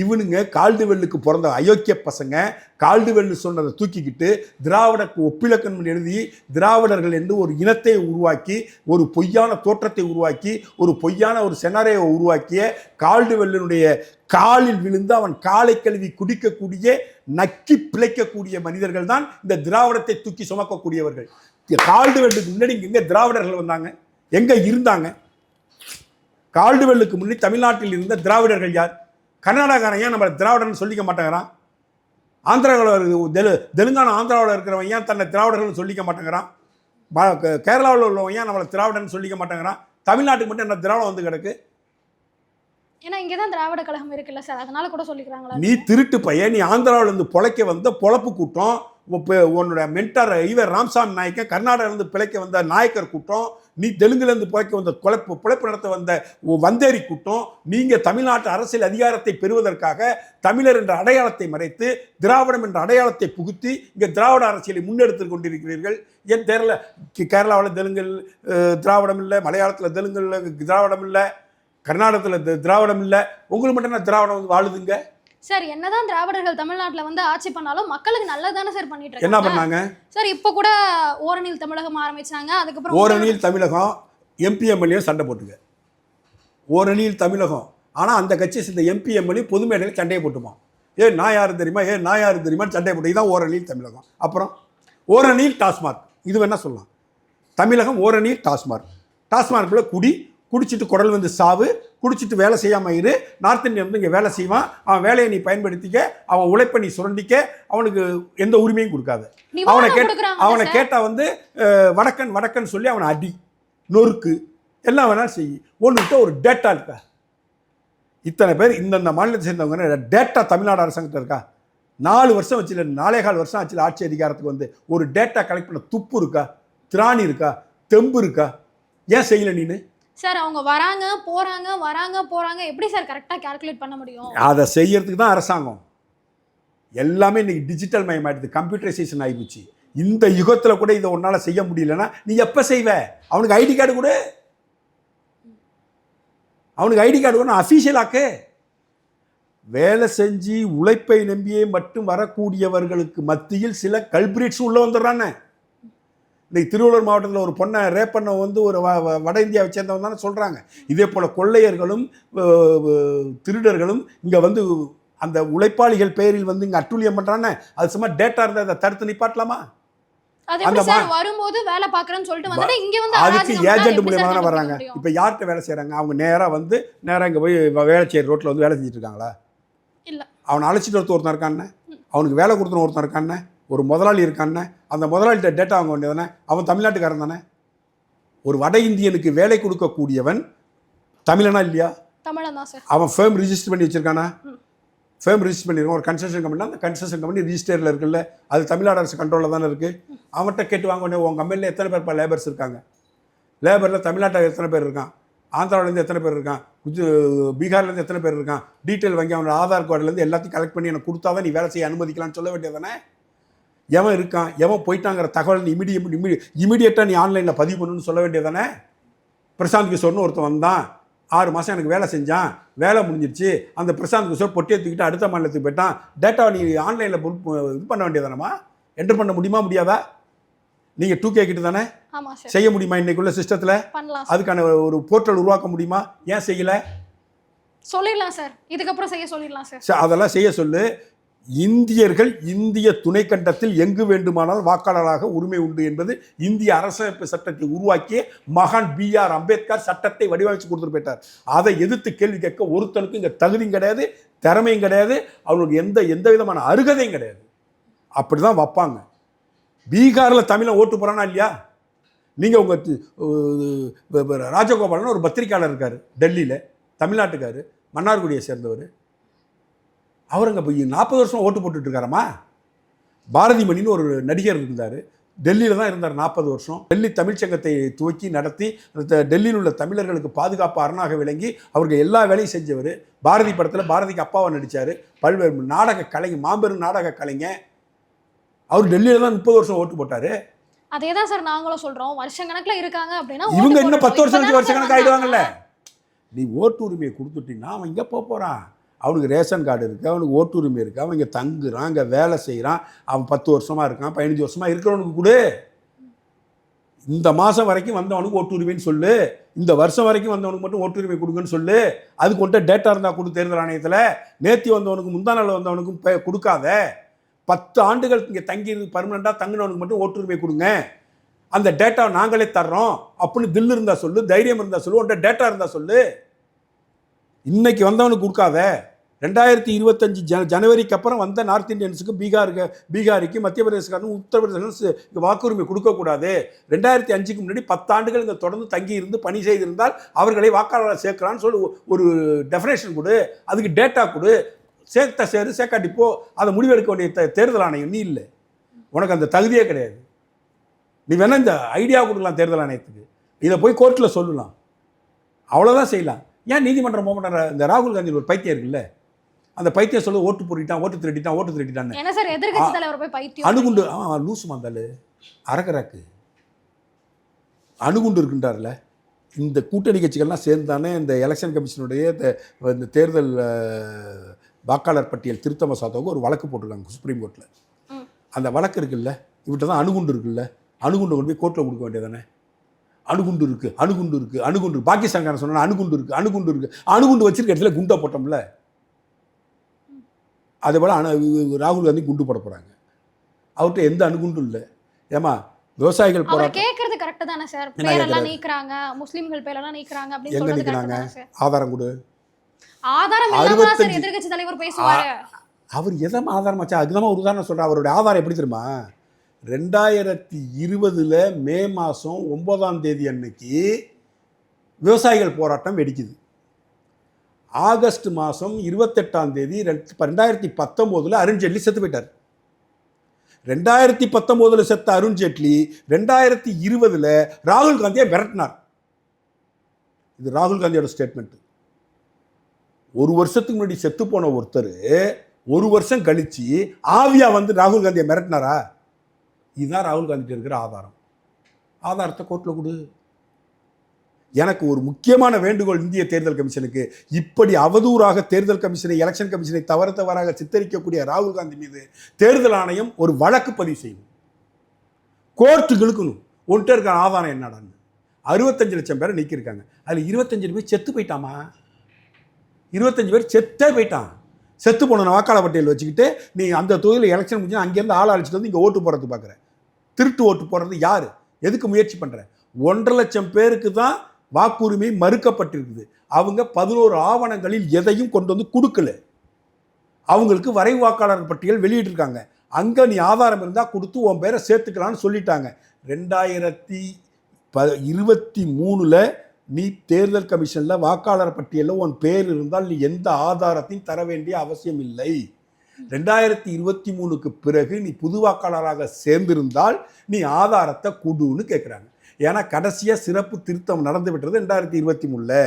இவனுங்க கால்டுவெல்லுக்கு பிறந்த அயோக்கிய பசங்க கால்டுவெல்லு சொன்னதை தூக்கிக்கிட்டு திராவிடக்கு ஒப்பிலக்கணம் எழுதி திராவிடர்கள் என்று ஒரு இனத்தை உருவாக்கி ஒரு பொய்யான தோற்றத்தை உருவாக்கி ஒரு பொய்யான ஒரு செனாரியை உருவாக்கிய கால்டுவெல்லினுடைய காலில் விழுந்து அவன் காலை கழுவி குடிக்கக்கூடிய நக்கி பிழைக்கக்கூடிய மனிதர்கள் தான் இந்த திராவிடத்தை தூக்கி சுமக்கக்கூடியவர்கள். கால்டுவெல்லுக்கு முன்னாடி இங்கே திராவிடர்கள் வந்தாங்க? எங்கே இருந்தாங்க? கால்டுவெல்லுக்கு முன்னாடி தமிழ்நாட்டில் இருந்த திராவிடர்கள் யார்? கர்நாடகாரன் ஏன் நம்ம திராவிடர்னு சொல்லிக்க மாட்டேங்கிறான்? ஆந்திராவில் தெலு தெலுங்கானா ஆந்திராவில் இருக்கிறவன் ஏன் தன்னை திராவிடர்கள்னு சொல்லிக்க மாட்டேங்கிறான்? கேரளாவில் உள்ளவன் ஏன் நம்மளை திராவிடன்னு சொல்லிக்க மாட்டேங்கிறான்? தமிழ்நாட்டுக்கு மட்டும் என்ன திராவிடம் வந்து கிடக்கு? ஏன்னா இங்கதான் திராவிட கழகம் இருக்குல்ல சார். அதனால கூட சொல்லிக்கிறாங்களா? நீ திருட்டு பையன். நீ ஆந்திராவுல இருந்து பொழைக்க வந்த பொழப்பு கூட்டம். உன்னோட மென்டார் இவர் ராம்சாமி நாயக்கன் கர்நாடகால இருந்து பிழைக்க வந்த நாயக்கர் கூட்டம். நீ தெலுங்குலேருந்து புழைக்க வந்த குழப்பு பிழைப்பு நடத்த வந்த வந்தேரி கூட்டம் நீங்கள் தமிழ்நாட்டு அரசியல் அதிகாரத்தை பெறுவதற்காக தமிழர் என்ற அடையாளத்தை மறைத்து திராவிடம் என்ற அடையாளத்தை புகுத்தி இங்கே திராவிட அரசியலை முன்னெடுத்து கொண்டிருக்கிறீர்கள். ஏன் தெரியல? கேரளாவில் தெலுங்கில் திராவிடம் இல்லை மலையாளத்தில் தெலுங்கில் திராவிடம் இல்லை கர்நாடகத்தில் திராவிடம் இல்லை. உங்களுக்கு மட்டும் என்ன திராவிடம் வந்து வாழுதுங்க? சார் என்னதான் திராவிடர்கள் தமிழ்நாட்டுல வந்து ஆட்சி பண்ணாலும் மக்களுக்கு நல்லதானே சார் பண்ணிட்டு என்ன பண்ணாங்க? சார் இப்போ கூட ஓரணியில் தமிழகம் ஆரம்பிச்சாங்க அதுக்கப்புறம் ஓரணியில் தமிழகம் எம்பி எம்எல்ஏ சண்டை போட்டுங்க. ஓரணியில் தமிழகம். ஆனால் அந்த கட்சியை சேர்ந்த எம்பி எம்எல்ஏ பொது மேடையில் சண்டையை போட்டுமா? ஏ நான் யாரு தெரியுமா? ஏ நான் யாரு தெரியுமான்னு சண்டையை போட்டு இதான் ஓரணியில் தமிழகம். அப்புறம் ஓரணியில் டாஸ்மார்க் இது வேணா சொல்லலாம். தமிழகம் ஓரணியில் டாஸ்மார்க் டாஸ்மார்க்கில் குடி குடிச்சிட்டு குடல் வந்து சாவு குடிச்சிட்டு வேலை செய்யாமல் இரு. நார்த் இந்தியன் வந்து இங்கே வேலை செய்வான். அவன் வேலையை நீ பயன்படுத்திக்க அவன் உழைப்பை நீ சுரண்டிக்க அவனுக்கு எந்த உரிமையும் கொடுக்காத. அவனை நிவாரணம் கேட் கொடுக்குறாங்க அவனை சார். கேட்டா வந்து வடக்கன் வடக்கன் சொல்லி அவனை அடி நொறுக்கு எல்லாம் வேணாலும் செய். ஒன்றுகிட்ட ஒரு டேட்டா இருக்கா. இத்தனை பேர் இந்தந்த மாநிலத்தை சேர்ந்தவங்க டேட்டா தமிழ்நாடு அரசாங்கத்தில் இருக்கா? நாலு வருஷம் வச்சுல நாலே கால் வருஷம் ஆச்சு ஆட்சி அதிகாரத்துக்கு வந்து ஒரு டேட்டா கலெக்ட் பண்ண துப்பு இருக்கா? திராணி இருக்கா? தெம்பு இருக்கா? ஏன் செய்யல நீனு? சார் அவங்க வராங்க போகிறாங்க வராங்க போகிறாங்க எப்படி சார் கரெக்டாக கால்குலேட் பண்ண முடியும்? அதை செய்யறதுக்கு தான் அரசாங்கம். எல்லாமே இன்னைக்கு டிஜிட்டல் மயமாயிடுது கம்ப்யூட்டரைசேஷன் ஆகிப்போச்சு இந்த யுகத்தில் கூட இதை உன்னால் செய்ய முடியலன்னா நீ எப்போ செய்வ? அவனுக்கு ஐடி கார்டு கொடு. அவனுக்கு ஐடி கார்டு கூட அஃபீஷியலாக்கு வேலை செஞ்சு உழைப்பை நம்பியே மட்டும் வரக்கூடியவர்களுக்கு மத்தியில் சில கல்பிரிட்ஸ் உள்ளே வந்துடுறானே. இன்னைக்கு திருவள்ளூர் மாவட்டத்தில் ஒரு பொண்ணை ரேப் பண்ண வந்து ஒரு வட இந்தியாவை சேர்ந்தவங்க தானே சொல்கிறாங்க இதே போல் கொள்ளையர்களும் திருடர்களும் இங்கே வந்து அந்த உழைப்பாளிகள் பேரில் வந்து இங்கே அட்டூழியம் பண்ணுறானே அது சும்மா டேட்டா இருந்தால் அதை தடுத்து நிப்பாட்டலாமா? வரும்போது வேலை பாக்குறேன்னு சொல்லிட்டு வந்துட்டு இங்க வந்து அதுக்கு ஏஜென்ட் சார் தானே வர்றாங்க? இப்போ யார்கிட்ட வேலை செய்கிறாங்க அவங்க நேராக வந்து நேராக இங்கே போய் வேலை செய்கிற ரோட்டில் வந்து வேலை செஞ்சுட்டு இருக்காங்களா? இல்ல. அவனை அழைச்சிட்டு ஒருத்தன் இருக்கானே? அவனுக்கு வேலை கொடுத்தன ஒருத்தன் இருக்கானே? ஒரு முதலாளி இருக்கானே அந்த முதலாளிகிட்ட டேட்டா வாங்க வேண்டியதானே அவன் தமிழ்நாட்டுக்காரன் தானே? ஒரு வட இந்தியனுக்கு வேலை கொடுக்கக்கூடியவன் தமிழனா இல்லையா? அவன் ஃபேம் ரிஜிஸ்டர் பண்ணி வச்சிருக்கானா. ஃபேம் ரிஜிஸ்டர் பண்ணியிருக்கான் ஒரு கன்ஸ்ட்ரக்ஷன் கம்பெனி அந்த கன்ஸ்ட்ரக்ஷன் கம்பெனி ரிஜிஸ்டரில் இருக்குல்ல அது தமிழ்நாடு அரசு கண்ட்ரோலில் தானே இருக்குது அவன்கிட்ட கேட்டு வாங்க வேண்டிய உங்கள் கம்பெனியில் எத்தனை பேர் இப்போ லேபர்ஸ் இருக்காங்க? லேபரில் தமிழ்நாட்டில் எத்தனை பேர் இருக்கான்? ஆந்திராவிலேருந்து எத்தனை பேர் இருக்கான்? குஜ பீகார்லேருந்து எத்தனை பேர் இருக்கான்? டீட்டெயில் வாங்கி அவனோட ஆதார் கார்டுலேருந்து எல்லாத்தையும் கலெக்ட் பண்ணி எனக்கு கொடுத்தா தான் நீ வேலை செய்ய அனுமதிக்கலாம்னு சொல்ல வேண்டியதானே எவன் இருக்கான் எவன் போயிட்டாங்கிற தகவல் நீ இமிடியட் இமிடி இமிடியேட்டாக நீ ஆன்லைனில் பதிவு பண்ணணும்னு சொல்ல வேண்டியதானே பிரசாந்த் கிஷோர்னு ஒருத்தன் வந்தான். ஆறு மாதம் எனக்கு வேலை செஞ்சான். வேலை முடிஞ்சிருச்சு. அந்த பிரசாந்த் கிஷோர் பொட்டியை தூக்கிட்டு அடுத்த மாநிலத்துக்கு போயிட்டான். டேட்டாவை நீ ஆன்லைனில் இது பண்ண வேண்டியதானமா என்டர் பண்ண முடியுமா முடியாதா? நீங்கள் டூ கே கிட்ட தானே செய்ய முடியுமா இன்னைக்குள்ள சிஸ்டத்தில் அதுக்கான ஒரு போர்ட்டல் உருவாக்க முடியுமா? ஏன் செய்யலை? சொல்லிடலாம் சார் இதுக்கப்புறம் செய்ய சொல்லிடலாம் சார் அதெல்லாம் செய்ய சொல்லு. இந்தியர்கள் இந்திய துணைக்கண்டத்தில் எங்கு வேண்டுமானால் வாக்காளராக உரிமை உண்டு என்பது இந்திய அரசமைப்பு சட்டத்தை உருவாக்கிய மகான் பி ஆர் அம்பேத்கர் சட்டத்தை வடிவமைச்சு கொடுத்துட்டு போயிட்டார். அதை எதிர்த்து கேள்வி கேட்க ஒருத்தனுக்கும் இங்கே தகுதியும் கிடையாது திறமையும் கிடையாது அவனுக்கு எந்த எந்த விதமான அருகதையும் கிடையாது. அப்படி தான் வைப்பாங்க. பீகாரில் தமிழை ஓட்டு போகிறானா இல்லையா? நீங்கள் உங்கள் ராஜகோபாலன் ஒரு பத்திரிக்கையாளர் இருக்கார் டெல்லியில் தமிழ்நாட்டுக்காரு மன்னார்குடியை சேர்ந்தவர். அவர் அங்கே போய் நாற்பது வருஷம் ஓட்டு போட்டுட்டு இருக்காராமா பாரதி மணின்னு ஒரு நடிகர் இருந்தார். டெல்லியில் தான் இருந்தார் நாற்பது வருஷம். டெல்லி தமிழ்ச்சங்கத்தை துவக்கி நடத்தி டெல்லியில் உள்ள தமிழர்களுக்கு பாதுகாப்பு அரணாக விளங்கி அவருக்கு எல்லா வேலையும் செஞ்சவர். பாரதி படத்தில் பாரதிக்கு அப்பாவை நடித்தார் பல்வேறு நாடக கலைஞர் மாபெரும் நாடக கலைஞர். அவர் டெல்லியில் தான் முப்பது வருஷம் ஓட்டு போட்டார். அதே தான் சார் நாங்களும் சொல்றோம். வருஷக்கணக்குல இருக்காங்க அப்படின்னா இவங்க இன்னும் பத்து. வருஷம் வருஷ கணக்கு ஆயிடுவாங்கல்ல? வந்தாங்க. நீ ஓட்டு உரிமையை கொடுத்துட்டீங்கன்னா அவன் இங்கே போக போகிறான் அவனுக்கு ரேஷன் கார்டு இருக்குது அவனுக்கு ஓட்டுரிமை இருக்குது அவன் இங்கே தங்குறான் இங்கே வேலை செய்கிறான் அவன் பத்து வருஷமாக இருக்கான் பதினஞ்சு வருஷமாக இருக்கிறவனுக்கு கொடு. இந்த மாதம் வரைக்கும் வந்தவனுக்கு ஓட்டுரிமைன்னு சொல்லு. இந்த வருஷம் வரைக்கும் வந்தவனுக்கு மட்டும் ஓட்டுரிமை கொடுங்கன்னு சொல்லு. அதுக்கு கொண்ட டேட்டா இருந்தால் கொடு தேர்தல் ஆணையத்தில். நேத்தி வந்தவனுக்கு முந்தா நாள் வந்தவனுக்கும் கொடுக்காத. பத்து ஆண்டுகள் இங்கே தங்கி பர்மனெண்ட்டாக தங்கினவனுக்கு மட்டும் ஓட்டுரிமை கொடுங்க. அந்த டேட்டா நாங்களே தர்றோம். அப்படின்னு தில் இருந்தால் சொல்லு தைரியம் இருந்தால் சொல்லு உன்ட்ட டேட்டா இருந்தால் சொல்லு. இன்னைக்கு வந்தவனுக்கு கொடுக்காத. ரெண்டாயிரத்தி இருபத்தஞ்சு ஜ ஜனவரிக்கு அப்புறம் வந்த நார்த் இந்தியன்ஸுக்கு பீகாருக்கு பீகாரிக்கு மத்திய பிரதேசக்காரனும் உத்தரப்பிரதேசம் வாக்குரிமை கொடுக்கக்கூடாது. ரெண்டாயிரத்தி அஞ்சுக்கு முன்னாடி பத்தாண்டுகள் இங்கே தொடர்ந்து தங்கி இருந்து பணி செய்திருந்தால் அவர்களை வாக்காளராக சேர்க்கலான்னு சொல்லி ஒரு டெஃபினேஷன் கொடு. அதுக்கு டேட்டா கொடு. சேர்த்த சேரு சேர்க்காட்டி போ. அதை முடிவெடுக்க வேண்டிய தேர்தல் ஆணையம் நீ இல்லை. உனக்கு அந்த தகுதியே கிடையாது. நீ வேணால் இந்த ஐடியா கொடுக்கலாம் தேர்தல் ஆணையத்துக்கு. இதை போய் கோர்ட்டில் சொல்லலாம். அவ்வளோதான் செய்யலாம். ஏன் நீதிமன்றம் போக மாட்டாங்க? இந்த ராகுல் காந்தி ஒரு பைத்தியம் இருக்குல்ல? அந்த பைத்தியம் சொல்ல ஓட்டு போட்டுட்டான் ஓட்டு திருடிட்டான் ஓட்டு பைத்தியம் அணுகுண்டு. அவன் லூசு மாந்தாள் அரக்கராக்கு அணுகுண்டு இருக்கின்றார்ல இந்த கூட்டணி கட்சிகள்லாம் சேர்ந்தானே இந்த எலெக்ஷன் கமிஷனுடைய இந்த தேர்தல் வாக்காளர் பட்டியல் திருத்த மசோதாவுக்கு ஒரு வழக்கு போட்டிருக்காங்க சுப்ரீம் கோர்ட்டில். அந்த வழக்கு இருக்குல்ல? இவர்கிட்ட தான் அணுகுண்டு இருக்குல்ல? அணுகுண்டு கொண்டு போய் கோர்ட்டில் கொடுக்க வேண்டியதானே அணுகுண்டு இருக்கு அணுகுண்டு. இருக்கு அணுகுண்டு. பாகிஸ்தான்காரன் சொன்னா அணுகுண்டு இருக்கு அணுகுண்டு இருக்கு அணுகுண்டு வச்சிருக்க இடத்துல குண்டை போட்டோம்ல. அதே போல் அணு ராகுல் காந்தி குண்டு போட போகிறாங்க அவர்கிட்ட எந்த அணுகுண்டும் இல்லை. ஏமா விவசாயிகள் போராட்டம். கேக்குறது கரெக்ட் தானே சார் பேரெல்லாம்? நீக்குறாங்க முஸ்லிம்கள் பேரெல்லாம் நீக்குறாங்க அப்படின்னு எங்க சொல்றது நீக்குறாங்க? ஆதாரம் கொடு. ஆதாரம் இல்லாம சார் எதிர்க்கட்சி தலைவர் பேசுவாரு. அவர் எதை ஆதாரம் ஆச்சா அதுதான் ஒரு உதாரணம் சொல்கிறேன் அவருடைய ஆதாரம் எப்படி தெரியுமா? ரெண்டாயிரத்தி இருபதில் மே மாதம் ஒன்பதாம் தேதி அன்னைக்கு விவசாயிகள் போராட்டம் வெடிக்குது. ஆகஸ்ட் மாதம் இருபத்தெட்டாம் தேதி ரெண்டாயிரத்தி பத்தொம்போதில் அருண்ஜேட்லி செத்து போயிட்டார். ரெண்டாயிரத்தி பத்தொம்போதில் செத்த அருண்ஜேட்லி ரெண்டாயிரத்தி இருபதில் ராகுல் காந்தியை விரட்டினார். இது ராகுல் காந்தியோட ஸ்டேட்மெண்ட் ஒரு வருஷத்துக்கு முன்னாடி செத்து போன ஒருத்தர் ஒரு வருஷம் கழிச்சு ஆவியா வந்து ராகுல் காந்தியை மிரட்டினாரா? இதுதான் ராகுல் காந்திட்டு இருக்கிற ஆதாரம். ஆதாரத்தை கோர்ட்டில் கொடு. எனக்கு ஒரு முக்கியமான வேண்டுகோள் இந்திய தேர்தல் கமிஷனுக்கு. இப்படி அவதூறாக தேர்தல் கமிஷனை எலெக்ஷன் கமிஷனை தவறு தவறாக சித்தரிக்கக்கூடிய ராகுல் காந்தி மீது தேர்தல் ஆணையம் ஒரு வழக்கு பதிவு செய்யணும் கோர்ட்டு இழுக்கணும். ஒன்ட்டு இருக்கிற ஆதாரம் என்னடான்னு. அறுபத்தஞ்சு லட்சம் பேரை நீக்கியிருக்காங்க. அதில் இருபத்தஞ்சு பேர் செத்து போயிட்டாமா? இருபத்தஞ்சு பேர் செத்தே போயிட்டான். செத்து போன வாக்காளர் பட்டியல் வச்சுக்கிட்டு நீ அந்த தொகுதியில் எலெக்ஷன் முடிஞ்சு அங்கேருந்து ஆள் அழைச்சிட்டு வந்து இங்கே ஓட்டு போடுறது பார்க்குறேன் திருட்டு ஓட்டு போடுறது யார்? எதுக்கு முயற்சி பண்ணுற ஒன்றரை லட்சம் பேருக்கு தான் வாக்குரிமை மறுக்கப்பட்டிருக்குது. அவங்க பதினோரு ஆவணங்களில் எதையும் கொண்டு வந்து கொடுக்கல. அவங்களுக்கு வரைவு வாக்காளர் பட்டியல் வெளியிட்டிருக்காங்க. அங்கே நீ ஆதாரம் இருந்தால் கொடுத்து உன் பேரை சேர்த்துக்கலான்னு சொல்லிட்டாங்க. ரெண்டாயிரத்தி ப இருபத்தி மூணில் நீ தேர்தல் கமிஷனில் வாக்காளர் பட்டியலில் உன் பேர் இருந்தால் நீ எந்த ஆதாரத்தையும் தர வேண்டிய அவசியம் இல்லை. ரெண்டாயிரத்தி இருபத்தி மூணுக்கு பிறகு நீ புது வாக்காளராக சேர்ந்திருந்தால் நீ ஆதாரத்தை கொடுன்னு கேட்குறாங்க ஏன்னா கடைசியாக சிறப்பு திருத்தம் நடந்து விட்டது ரெண்டாயிரத்தி இருபத்தி மூணில்.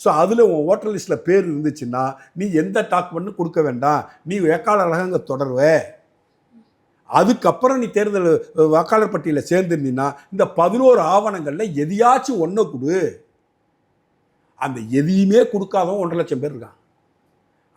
ஸோ அதில் உன் ஓட்டர் லிஸ்ட்டில் பேர் இருந்துச்சுன்னா நீ எந்த டாக்குமெண்ட்டும் கொடுக்க வேண்டாம். நீ வேட்பாளராக அங்கே தொடருவ. அதுக்கப்புறம் நீ தேர்தல் வாக்காளர் பட்டியலில் சேர்ந்துருந்தீங்கன்னா இந்த பதினோரு ஆவணங்களில் எதையாச்சும் ஒன்றை கொடு. அந்த எதையுமே கொடுக்காதவன் ஒன்றரை லட்சம் பேர் இருக்கான்.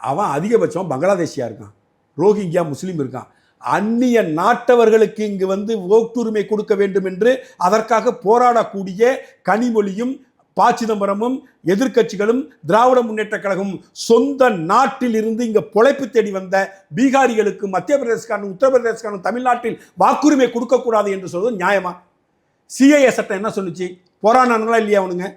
அவன் அதிகபட்சம் பங்களாதேஷியாக இருக்கான். ரோஹிங்கியா முஸ்லீம் இருக்கான். அந்நிய நாட்டவர்களுக்கு இங்கு வந்து ஓட்டுரிமை கொடுக்க வேண்டும் என்று அதற்காக போராடக்கூடிய கனிமொழியும் ப சிதம்பரமும் எதிர்க்கட்சிகளும் திராவிட முன்னேற்ற கழகமும் சொந்த நாட்டில் இருந்து இங்க பொழைப்பு தேடி வந்த பீகாரிகளுக்கு மத்திய பிரதேசக்காரனும் உத்தரப்பிரதேசக்காரனும் தமிழ்நாட்டில் வாக்குரிமை கொடுக்கக்கூடாது என்று சொல்வது நியாயமா? சிஐஏ சட்டம் என்ன சொல்லுச்சு? போராடினாங்களா இல்லையா அவனுங்க?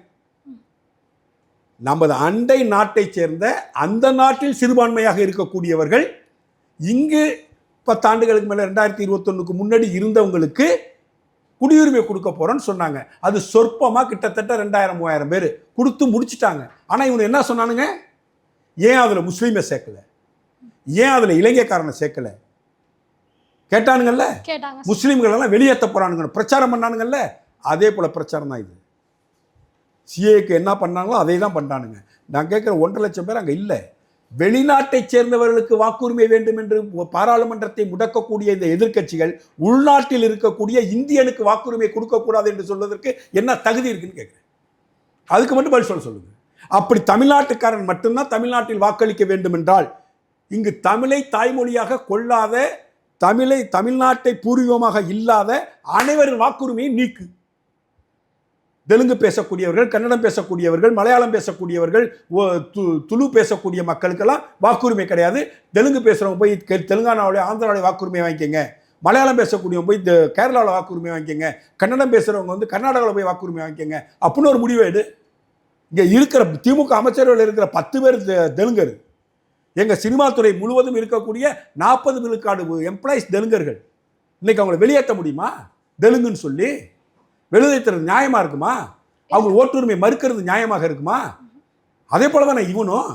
நமது அண்டை நாட்டைச் சேர்ந்த அந்த நாட்டில் சிறுபான்மையாக இருக்கக்கூடியவர்கள் இங்கு பத்தாண்டுகளுக்கு மேலே ரெண்டாயிரத்தி இருபத்தொன்னுக்கு முன்னாடி இருந்தவங்களுக்கு குடியுரிமை கொடுக்க போறோம்னு சொன்னாங்க. அது சொற்பமாக கிட்டத்தட்ட ரெண்டாயிரம் மூவாயிரம் பேர் கொடுத்து முடிச்சிட்டாங்க. ஆனால் இவனு என்ன சொன்னானுங்க? ஏன் அதில் முஸ்லீமை சேர்க்கல? ஏன் அதில் இலங்கைக்காரனை சேர்க்கல? கேட்டானுங்கல்ல? கேட்டாங்க. முஸ்லீம்கள் எல்லாம் வெளியேற்ற போறானுங்க. பிரச்சாரம் பண்ணானுங்கல்ல? அதே போல பிரச்சாரம் தான் இது. சிஏக்கு என்ன பண்ணாங்களோ அதே தான் பண்ணானுங்க. நான் கேட்குற ஒன்றரை லட்சம் பேர் அங்கே இல்லை. வெளிநாட்டைச் சேர்ந்தவர்களுக்கு வாக்குரிமை வேண்டும் என்று பாராளுமன்றத்தை முடக்கக்கூடிய இந்த எதிர்க்கட்சிகள் உள்நாட்டில் இருக்கக்கூடிய இந்தியனுக்கு வாக்குரிமை கொடுக்கக்கூடாது என்று சொல்வதற்கு என்ன தகுதி இருக்குன்னு கேட்குறேன். அதுக்கு மட்டும் பதில் சொல்ல சொல்லுங்கள் அப்படி தமிழ்நாட்டுக்காரன் மட்டும்தான் தமிழ்நாட்டில் வாக்களிக்க வேண்டும் என்றால் இங்கு தமிழை தாய்மொழியாக கொள்ளாத தமிழை தமிழ்நாட்டை பூர்வீகமாக இல்லாத அனைவரின் வாக்குரிமையை நீக்கு. தெலுங்கு பேசக்கூடியவர்கள் கன்னடம் பேசக்கூடியவர்கள் மலையாளம் பேசக்கூடியவர்கள் ஓ, து- துளு பேசக்கூடிய மக்களுக்கெல்லாம் வாக்குரிமை கிடையாது. தெலுங்கு பேசுகிறவங்க போய் தெலுங்கானாவுடைய ஆந்திராவுடைய வாக்குரிமை வாங்கிக்கோங்க. மலையாளம் பேசக்கூடியவங்க போய் இந்த கேரளாவில் வாக்குரிமை வாங்கிக்கோங்க. கன்னடம் பேசுகிறவங்க வந்து கர்நாடகாவில் போய் வாக்குரிமை வாங்கிக்கோங்க. அப்படின்னு ஒரு முடிவு எடு இங்கே இருக்கிற திமுக அமைச்சர்கள் இருக்கிற பத்து பேர் தெலுங்கர். எங்கள் சினிமா துறை முழுவதும் இருக்கக்கூடிய நாற்பது விழுக்காடு எம்ப்ளாயிஸ் தெலுங்கர்கள். இன்னைக்கு அவங்களை வெளியேற்ற முடியுமா? தெலுங்குன்னு சொல்லி. வெளியேற்றுறது நியாயமா இருக்குமா? அவங்க ஓட்டுரிமை மறுக்கிறது நியாயமாக இருக்குமா? அதே போல தானே இவனும்.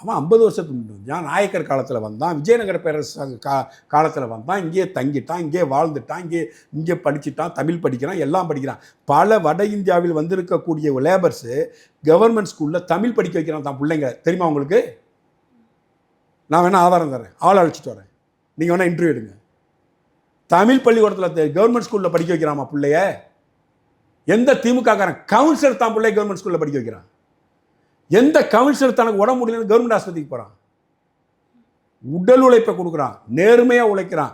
அவன் ஐம்பது வருஷத்துக்கு நான் நாயக்கர் காலத்தில் வந்தான் விஜயநகர பேரரசு கா காலத்தில் வந்தான் இங்கேயே தங்கிட்டான் இங்கே வாழ்ந்துட்டான் இங்கே இங்கே படிச்சிட்டான் தமிழ் படிக்கிறான் எல்லாம் படிக்கிறான். பல வட இந்தியாவில் வந்திருக்கக்கூடிய லேபர்ஸு கவர்மெண்ட் ஸ்கூலில் தமிழ் படிக்க வைக்கிறான் தான் பிள்ளைங்க. தெரியுமா உங்களுக்கு? நான் வேணால் ஆதாரம் தரேன். ஆள் அழைச்சிட்டு வரேன். நீங்கள் வேணால் இன்டர்வியூ எடுங்க. தமிழ் பள்ளிக்கூடத்தில் கவர்மெண்ட் ஸ்கூலில் படிக்க வைக்கிறாமா பிள்ளைய? எந்த திமுகக்காரன் கவுன்சிலர் தான் பிள்ளை கவர்மெண்ட் ஸ்கூலில் படிக்க வைக்கிறான்? எந்த கவுன்சிலர் தனக்கு உடம்பு முடியலன்னு கவர்மெண்ட் ஆஸ்பத்திரிக்கு போகிறான் உடல் உழைப்பை கொடுக்குறான் நேர்மையாக உழைக்கிறான்.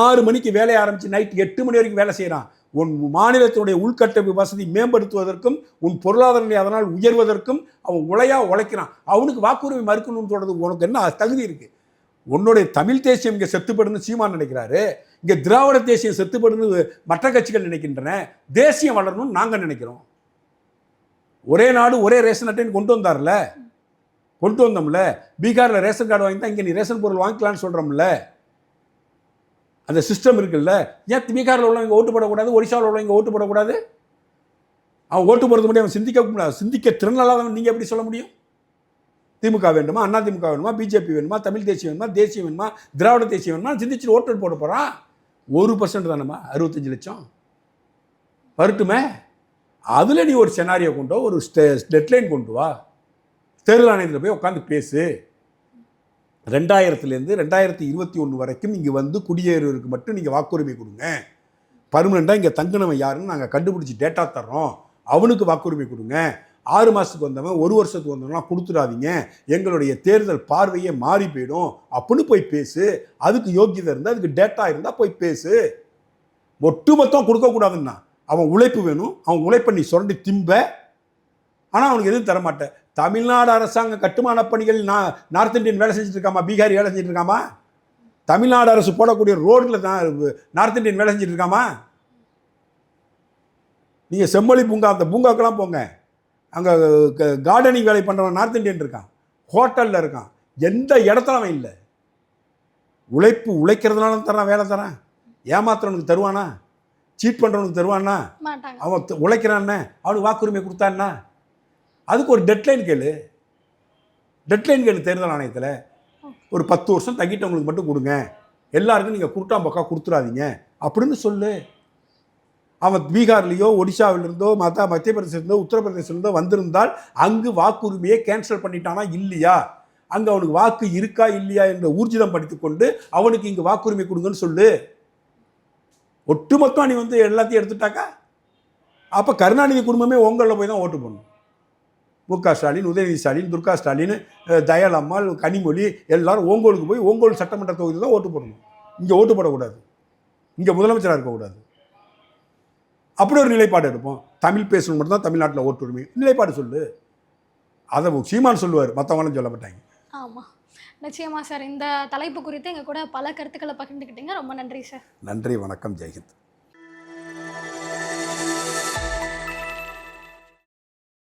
ஆறு மணிக்கு வேலையை ஆரம்பித்து நைட் எட்டு மணி வரைக்கும் வேலை செய்கிறான் உன் மாநிலத்தினுடைய உள்கட்டமைப்பு வசதி மேம்படுத்துவதற்கும் உன் பொருளாதார நிலை அதனால் உயர்வதற்கும் அவன் உழையா உழைக்கிறான். அவனுக்கு வாக்குரிமை மறுக்கணும்னு சொல்கிறது உனக்கு என்ன தகுதி இருக்குது உன்னுடைய தமிழ் தேசியம் இங்கே செத்துப்படுன்னு சீமான் நினைக்கிறாரு. இங்கே திராவிட தேசியம் செத்துப்படுன்னு மற்ற கட்சிகள் நினைக்கின்றன. தேசியம் வளரணும்னு நாங்கள் நினைக்கிறோம். ஒரே நாடு ஒரே ரேஷன் அட்டைன்னு கொண்டு வந்தார்ல? கொண்டு வந்தோம்ல? பீகாரில் ரேஷன் கார்டு வாங்கி தான் இங்கே நீ ரேஷன் பொருள் வாங்கிக்கலான்னு சொல்கிறோம்ல அந்த சிஸ்டம் இருக்குல்ல? ஏன் பீகாரில் உள்ளவங்க ஓட்டு போடக்கூடாது? ஒடிசாவில் உள்ளவங்க ஓட்டு போடக்கூடாது? அவன் ஓட்டு போடுறது முடியும் அவன் சிந்திக்க முடியாது சிந்திக்க திறனல்லாதவன் நீங்கள் எப்படி சொல்ல முடியும்? திமுக வேண்டுமா? அண்ணா திமுக வேணுமா? பிஜேபி வேணுமா? தமிழ் தேசியம் வேணுமா? தேசியம் வேணுமா? திராவிட தேசியம் வேணுமா? சிந்திச்சு ஓட்டு போட போகிறான் ஒரு பர்சன்ட் தானேம்மா? அறுபத்தஞ்சு லட்சம். வரட்டுமே? அதில் நீ ஒரு செனாரியோ கொண்டு வா ஒரு டெட்லைன் கொண்டு வா. தேர்தல் ஆணையத்தில் போய் உட்காந்து பேசு. ரெண்டாயிரத்துலேருந்து ரெண்டாயிரத்தி இருபத்தி ஒன்று வரைக்கும் இங்கே வந்து குடியேறுவருக்கு மட்டும் நீங்கள் வாக்குரிமை கொடுங்க. பர்மனெண்ட்டாக இங்கே தங்கினவன் யாருன்னு நாங்கள் கண்டுபிடிச்சி டேட்டா தர்றோம். அவனுக்கு வாக்குரிமை கொடுங்க. ஆறு மாதத்துக்கு வந்தவன் ஒரு வருஷத்துக்கு வந்தவன்லாம் கொடுத்துடாதீங்க. எங்களுடைய தேர்தல் பார்வையே மாறி போயிடும். அப்படின்னு போய் பேசு. அதுக்கு யோக்கியதை இருந்தால் அதுக்கு டேட்டா இருந்தால் போய் பேசு. ஒட்டுமொத்தம் கொடுக்கக்கூடாதுன்னா அவன் உழைப்பு வேணும். அவன் உழைப்பை நீ சுரண்டி திம்ப. ஆனால் அவனுக்கு எதுவும் தரமாட்டேன் தமிழ்நாடு அரசாங்க கட்டுமான பணிகள் நான் நார்த் இந்தியன் வேலை செஞ்சுட்டு இருக்காமா பீகார் வேலை செஞ்சுட்டு இருக்காமா தமிழ்நாடு அரசு போடக்கூடிய ரோட்டில் தான் நார்த் இந்தியன் வேலை செஞ்சுட்டு இருக்காமா நீங்கள் செம்மொழி பூங்கா அந்த பூங்காக்கெல்லாம் போங்க. அங்கே கார்டனிங் வேலை பண்ணுறவன் நார்த் இந்தியன் இருக்கான். ஹோட்டலில் இருக்கான். எந்த இடத்துல அவன் இல்லை. உழைப்பு உழைக்கிறதுனால தரான் வேலை தரான் ஏமாத்துறவனுக்கு தருவானா? சீட் பண்ணுறவனுக்கு தருவானா? அவன் உழைக்கிறான்னு அவனுக்கு வாக்குரிமை கொடுத்தான்னா அதுக்கு ஒரு டெட்லைன் கேளு. டெட்லைன் கேளு தேர்தல் ஆணையத்தில். ஒரு பத்து வருஷம் தங்கிட்டவங்களுக்கு மட்டும் கொடுங்க. எல்லாருக்கும் நீங்கள் குருட்டாம் பக்கா கொடுத்துடாதீங்க அப்படின்னு சொல்லு. அவன் பீகார்லேயோ ஒடிஷாவிலிருந்தோ மத்த மத்திய பிரதேசத்திலிருந்தோ உத்தரப்பிரதேசத்திலிருந்தோ வந்திருந்தால் அங்கு வாக்குரிமையை கேன்சல் பண்ணிட்டானா இல்லையா? அங்கே அவனுக்கு வாக்கு இருக்கா இல்லையா என்ற ஊர்ஜிதம் படித்துக்கொண்டு அவனுக்கு இங்கே வாக்குரிமை கொடுங்கன்னு சொல்லு. ஒட்டுமொத்தம் நீ வந்து எல்லாத்தையும் எடுத்துட்டாக்கா? அப்போ கருணாநிதி குடும்பமே உங்களில் போய் தான் ஓட்டு போடணும். மு க ஸ்டாலின் உதயநிதி ஸ்டாலின் துர்கா ஸ்டாலின் தயால் அம்மாள் கனிமொழி எல்லாரும் ஓங்கோலுக்கு போய் ஓங்கோல் சட்டமன்ற தொகுதியில் தான் ஓட்டு போடணும். இங்கே ஓட்டு போடக்கூடாது. இங்கே முதலமைச்சராக இருக்கக்கூடாது. அப்படி ஒரு நிலைப்பாடு எடுப்போம். தமிழ் பேசணும் மட்டும் தான் தமிழ்நாட்டில் ஓட்டுரிமை. நிலைப்பாடு சொல்லு. அதை சீமான் சொல்லுவார். மற்றவங்களும் சொல்ல மாட்டாங்க. ஆமா. நிச்சயமா சார். இந்த தலைப்பு குறித்து எங்க கூட பல கருத்துக்களை பகிர்ந்துக்கிட்டீங்க. ரொம்ப நன்றி சார். நன்றி வணக்கம். ஜெயஹிந்த்